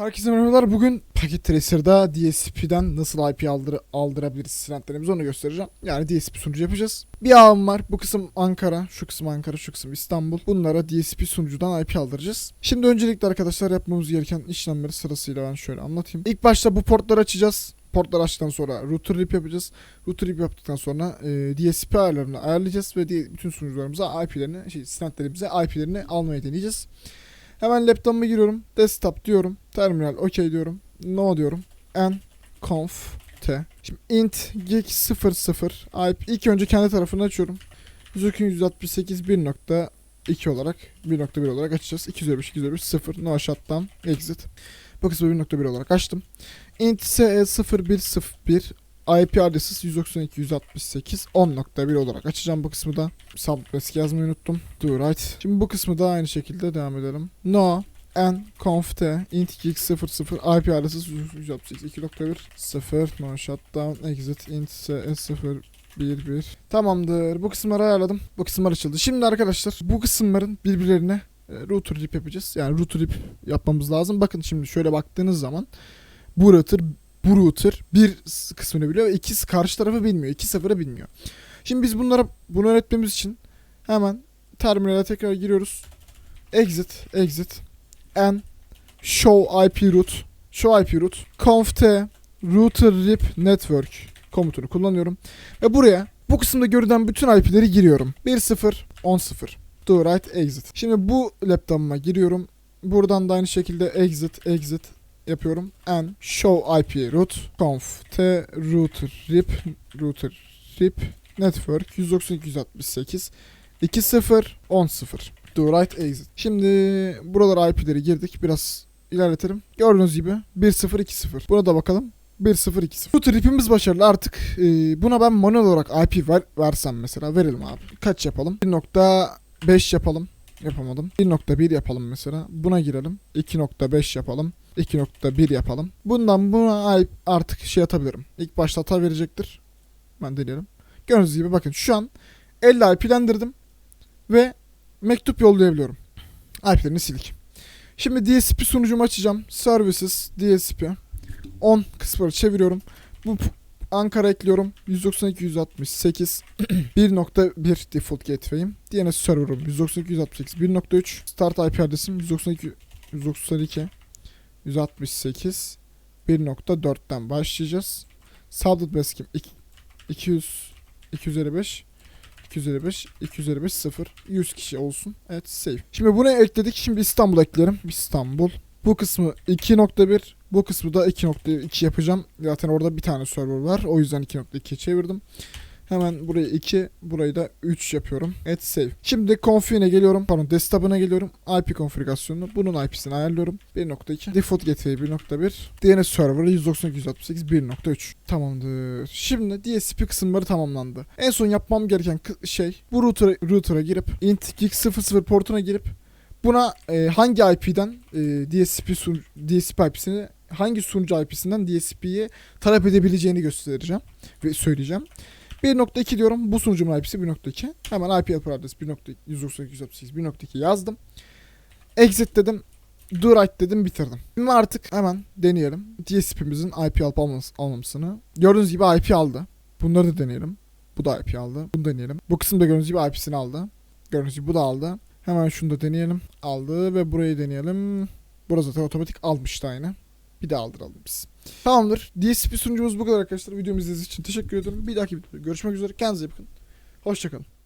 Herkese merhabalar. Bugün Paket Tracer'da DSP'den nasıl IP aldır aldırabiliriz silentlerimizi onu göstereceğim. Yani DSP sunucu yapacağız. Bir ağım var. Bu kısım Ankara, şu kısım Ankara, şu kısım İstanbul. Bunlara DSP sunucudan IP aldıracağız. Şimdi öncelikle arkadaşlar yapmamız gereken işlemleri sırasıyla ben şöyle anlatayım. İlk başta bu portları açacağız. Portları açtıktan sonra router rip yapacağız. Router rip yaptıktan sonra e, DSP ayarlarını ayarlayacağız ve bütün sunucularımıza IP'lerini, şey, IP'lerini almayı deneyeceğiz. Hemen laptop'uma giriyorum. Desktop diyorum. Terminal OK diyorum. No diyorum. N conf t. Şimdi int gig 00 IP ilk önce kendi tarafını açıyorum. 168 1.2 olarak 1.1 olarak açacağız. 255 255 0 no shutdown exit. Bu kısmı 1.1 olarak açtım. int se 0101 IP adresi 192 168 10.1 olarak açacağım bu kısmı da. Submask yazmayı unuttum. Do right. Şimdi bu kısmı da aynı şekilde devam edelim. No n conf t int geek 00 IP adresi 168 2.1 0 no shutdown exit int se 0 1 1 Tamamdır. Bu kısımları ayarladım. Bu kısımlar açıldı. Şimdi arkadaşlar bu kısımların birbirlerine e, router rip yapacağız. Yani router rip yapmamız lazım. Bakın şimdi şöyle baktığınız zaman bu router bu router bir kısmını biliyor ve iki karşı tarafı bilmiyor. İki sıfırı bilmiyor. Şimdi biz bunlara bunu öğretmemiz için hemen terminale tekrar giriyoruz. Exit, exit, n, show IP route, show IP route, conf t, router rip network komutunu kullanıyorum. Ve buraya bu kısımda görülen bütün IP'leri giriyorum. 1.0, 10.0. Do right exit. Şimdi bu laptop'uma giriyorum. Buradan da aynı şekilde exit, exit, yapıyorum. N show IP route conf t router rip router rip network 192.168 20 10.0 do right exit. Şimdi buralara IP'leri girdik. Biraz ilerletelim. Gördüğünüz gibi 1.0 2.0. Buna da bakalım. 1.0 2.0. Router ripimiz başarılı. Artık e, buna ben manuel olarak IP ver, versem mesela verelim abi. Kaç yapalım? 1.5 yapalım. Yapamadım. 1.1 yapalım mesela. Buna girelim. 2.5 yapalım. 2.1 yapalım. Bundan buna artık şey atabilirim. İlk başta hata verecektir. Ben deneyelim. Gördüğünüz gibi bakın şu an 50 IP'lendirdim ve mektup yollayabiliyorum. IP'lerini sildik. Şimdi DSP sunucumu açacağım. Services DSP 10 kısmını çeviriyorum. Bu Ankara ekliyorum. 192 168 1.1 default gateway'im. DNS server'ım 192 168 1.3 start IP adresim 192 192 168 1.4'ten başlayacağız. Sabit baskim 200 255 255 255 0 100 kişi olsun. Evet save. Şimdi bunu ekledik. Şimdi İstanbul eklerim. İstanbul. Bu kısmı 2.1 bu kısmı da 2.2 yapacağım. Zaten orada bir tane server var. O yüzden 2.2'ye çevirdim. Hemen burayı 2, burayı da 3 yapıyorum. Evet save. Şimdi config'ine geliyorum. Pardon desktop'ına geliyorum. IP konfigürasyonunu. Bunun IP'sini ayarlıyorum. 1.2. Default gateway 1.1. DNS server'ı 192.168 1.3. Tamamdır. Şimdi DSP kısımları tamamlandı. En son yapmam gereken şey bu router'a router'a girip int gig 00 portuna girip buna e, hangi IP'den e, DSP sun DSP IP'sini hangi sunucu IP'sinden DSP'ye talep edebileceğini göstereceğim ve söyleyeceğim. 1.2 diyorum. Bu sunucumun IP'si 1.2. Hemen IP helper adresi 1.192.168 1.2 yazdım. Exit dedim. Do right dedim bitirdim. Şimdi artık hemen deneyelim. DSP'mizin IP alıp almamasını. Gördüğünüz gibi IP aldı. Bunları da deneyelim. Bu da IP aldı. Bunu deneyelim. Bu kısımda gördüğünüz gibi IP'sini aldı. Gördüğünüz gibi bu da aldı. Hemen şunu da deneyelim. Aldı ve burayı deneyelim. Burası zaten otomatik almıştı aynı. Bir daha aldıralım biz. Tamamdır. DSP sunucumuz bu kadar arkadaşlar. Videomu izlediğiniz için teşekkür ederim. Bir dahaki videoda görüşmek üzere. Kendinize iyi bakın. Hoşçakalın.